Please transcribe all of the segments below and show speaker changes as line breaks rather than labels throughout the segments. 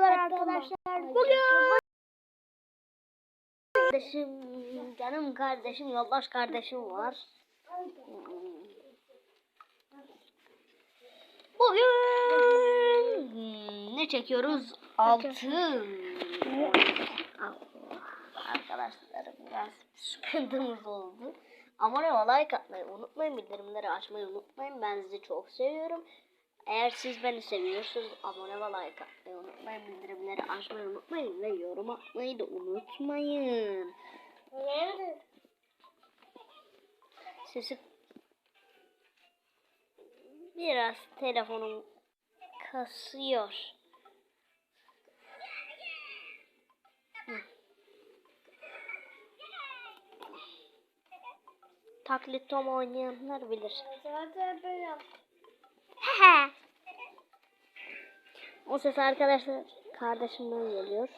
Merhabalar arkadaşlar. Bugün kardeşim, canım kardeşim, yoldaş kardeşim var. Bugün ne çekiyoruz? Altın. Arkadaşlar biraz sıkıntımız oldu. Abone ve like atmayı unutmayın. Bildirimleri açmayı unutmayın. Ben sizi çok seviyorum. Eğer siz beni seviyorsanız abone ve like atmayı unutmayın. Bildirimleri açmayı unutmayın. Ve yorum atmayı da unutmayın.
Nerede?
Sesi biraz telefonum kasıyor. Taklit Tom oynayanlar bilir.
Zaten böyle yap.
O ses arkadaşlar kardeşimden geliyor.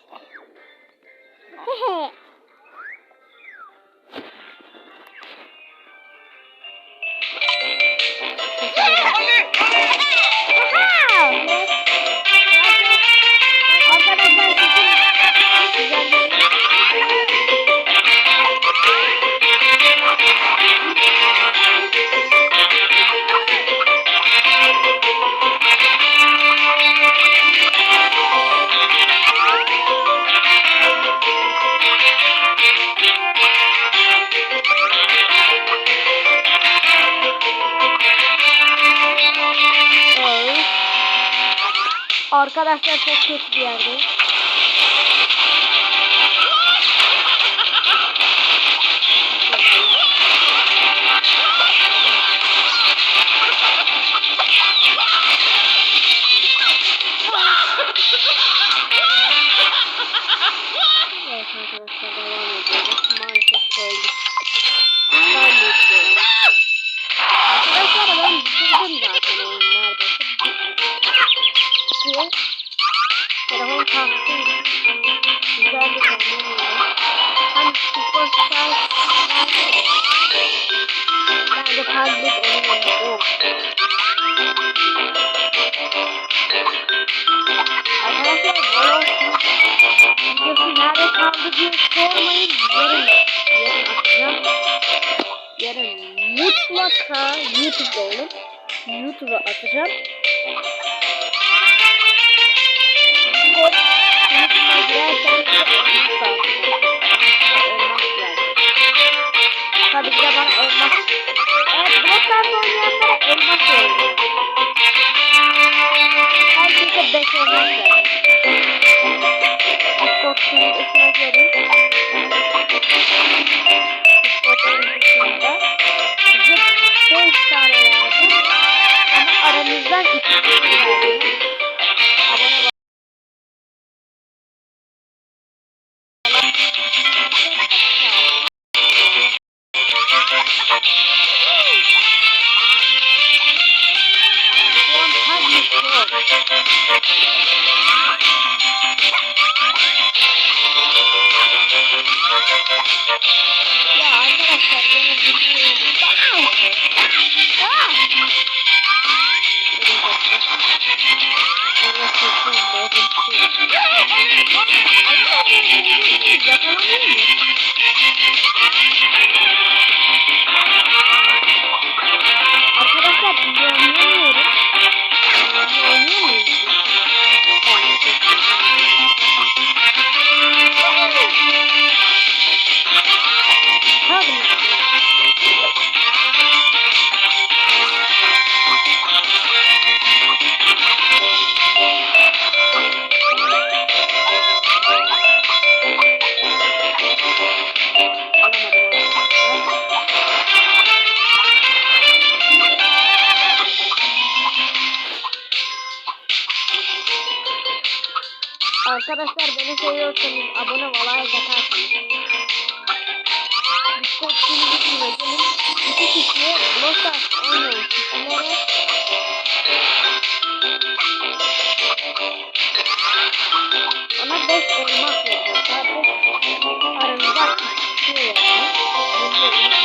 Arkadaşlar Arkadaşlar çok kötü bir yerde. Videosu nerede kaldı diye sormayın. Yarın, yarın atacağım. Yarın mutlaka YouTube'da olur. YouTube'a atacağım. Tabii ki de bana elmas. Evet bloklarda oynayanlara elmas oynuyor. Herkese 5 elmas verdim. Discord sunucusuna gelin. Discord sunucusunda size 5 tane verdim. Ama aranızdan 2 kişi verdim. Arkadaşlar arkadaşlar. Beni seviyorsanız abone ve like atarsanız. Discord sunucusuna gelin. İki kişiye Blostas oynayan kişilere ona 5 elmas veriyor. Sadece Bunu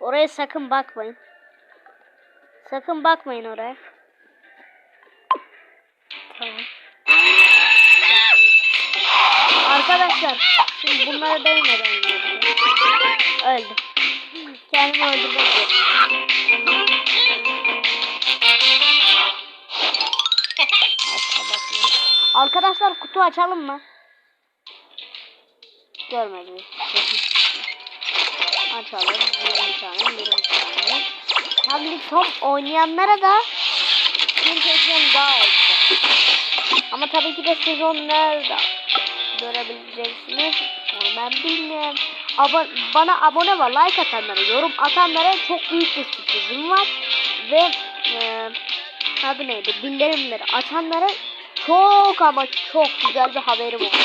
Oraya sakın bakmayın. Sakın bakmayın oraya. Tamam. Arkadaşlar şimdi bunlara değmeden. Öldüm. Kendimi öldürmek. Arkadaşlar kutu açalım mı? Görmedim. Açalım. 20 tane, 20 tane. Tabii top oynayanlara da bir sezon daha olacak. Ama tabii ki de sezon nerede görebileceksiniz. Onu ben bilmiyorum. Abo bana abone ve like atanlara, yorum atanlara çok büyük bir sürprizim var. Ve e, adı neydi? Bildirimleri açanlara çok ama çok güzel bir haberim oldu.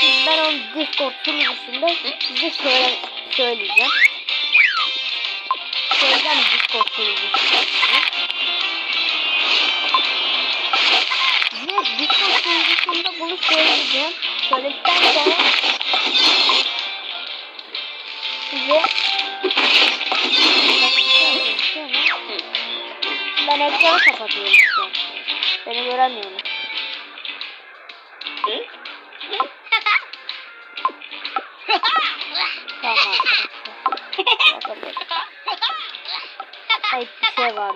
Şimdi ben onu Discord sunucusunda size söyle, söyleyeceğim. Söyleyeceğim Discord sunucusunda size. Size Discord sunucusunda bunu söyleyeceğim. Söyledikten sonra size ben ekranı kapatıyorum. Seni göremiyorum.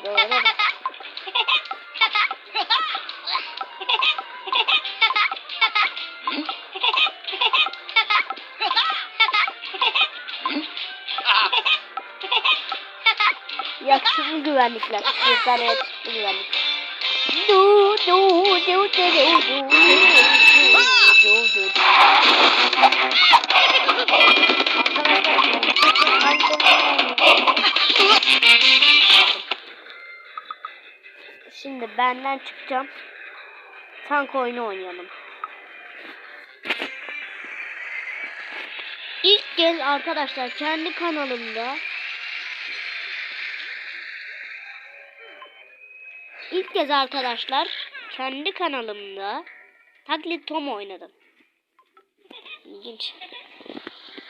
Bir şey vardı orada da. Yakışıklı güvenlikler. Bir tane yakışıklı güvenlik. Du du du du du du du du du du. Şimdi benden çıkacağım. Tank oyunu oynayalım. İlk kez arkadaşlar kendi kanalımda İlk kez arkadaşlar kendi kanalımda taklit Tom oynadım. İlginç.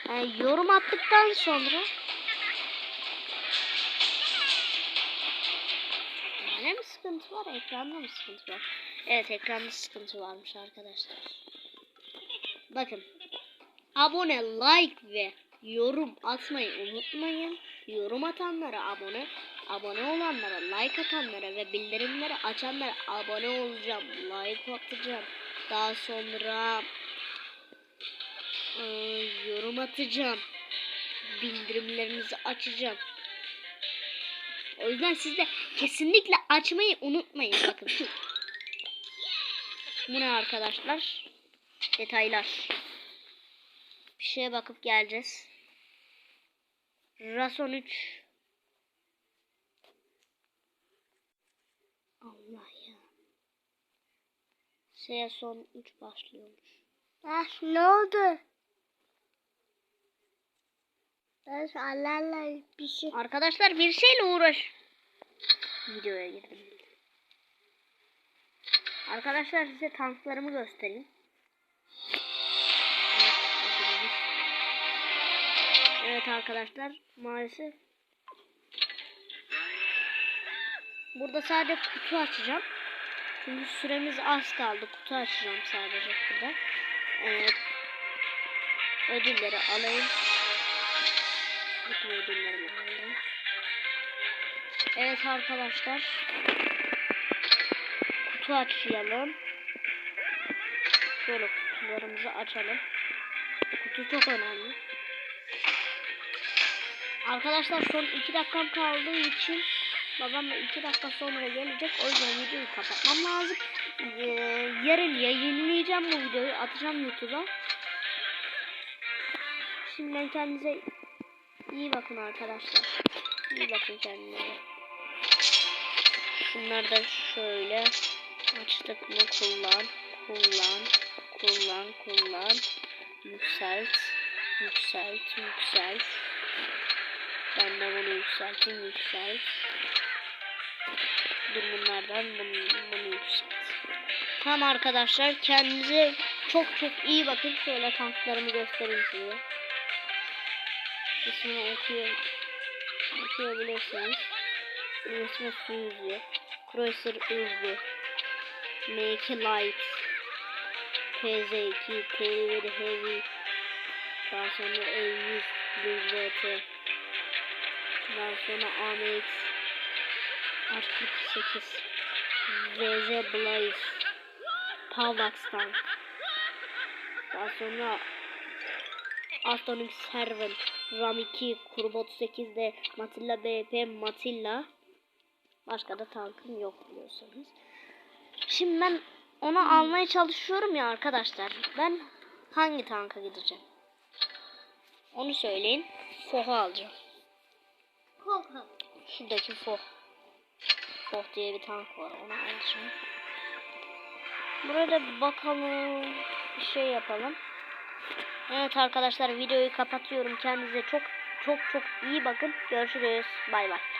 Yani yorum attıktan sonra sıkıntı var? Ekranda mı sıkıntı var? Evet ekranda sıkıntı varmış arkadaşlar. Bakın. Abone, like ve yorum atmayı unutmayın. Yorum atanlara abone, abone olanlara, like atanlara ve bildirimleri açanlara abone olacağım. Like atacağım. Daha sonra ıı, yorum atacağım. Bildirimlerinizi açacağım. O yüzden siz de kesinlikle açmayı unutmayın bakın. Bu ne arkadaşlar? Detaylar. Bir şeye bakıp geleceğiz. Rason 3. Allah ya. Season 3 başlıyormuş.
Ah ne oldu? Allah'la bir şey.
Arkadaşlar bir şeyle uğraş. Videoya girdim. Arkadaşlar size tanklarımı göstereyim. Evet arkadaşlar maalesef burada sadece kutu açacağım. Çünkü süremiz az kaldı. Kutu açacağım sadece burada. Evet. Ödülleri alayım. Bütün ödüllerimi alayım. Evet arkadaşlar. Kutu açalım. Şöyle kutularımızı açalım. Kutu çok önemli. Arkadaşlar son 2 dakikam kaldığı için babam da 2 dakika sonra gelecek. O yüzden videoyu kapatmam lazım. Ee, yarın yayınlayacağım bu videoyu. Atacağım YouTube'a. Şimdiden kendinize iyi bakın arkadaşlar. İyi bakın kendinize. Şunları da şöyle açtık mı kullan, kullan, kullan, kullan, yükselt, yükselt, yükselt. Ben de bunu yükselteyim, yükselt. Dur bunlardan bunu, bunu yükselt. Tamam arkadaşlar kendinize çok çok iyi bakın. Şöyle tanklarımı göstereyim size. İsmini okuyor, okuyabilirsiniz. Benim ismi Suzy. Cruiser Özgü. Make Light. PZ2 Very Heavy. Daha sonra E100 Blues VT. Daha sonra AMX. R48. VZ Blaze. Pavax Tank. Daha sonra Astonix Servant, RAM 2, Kurbo 38'de Matilla BP, Matilla. Başka da tankım yok biliyorsunuz. Şimdi ben onu almaya çalışıyorum ya arkadaşlar. Ben hangi tanka gideceğim? Onu söyleyin. Foh'u alacağım.
Korkma.
Şuradaki Foh. Foh diye bir tank var. Onu alacağım. Burada bakalım. Bir şey yapalım. Evet arkadaşlar videoyu kapatıyorum. Kendinize çok çok çok iyi bakın. Görüşürüz. Bay bay.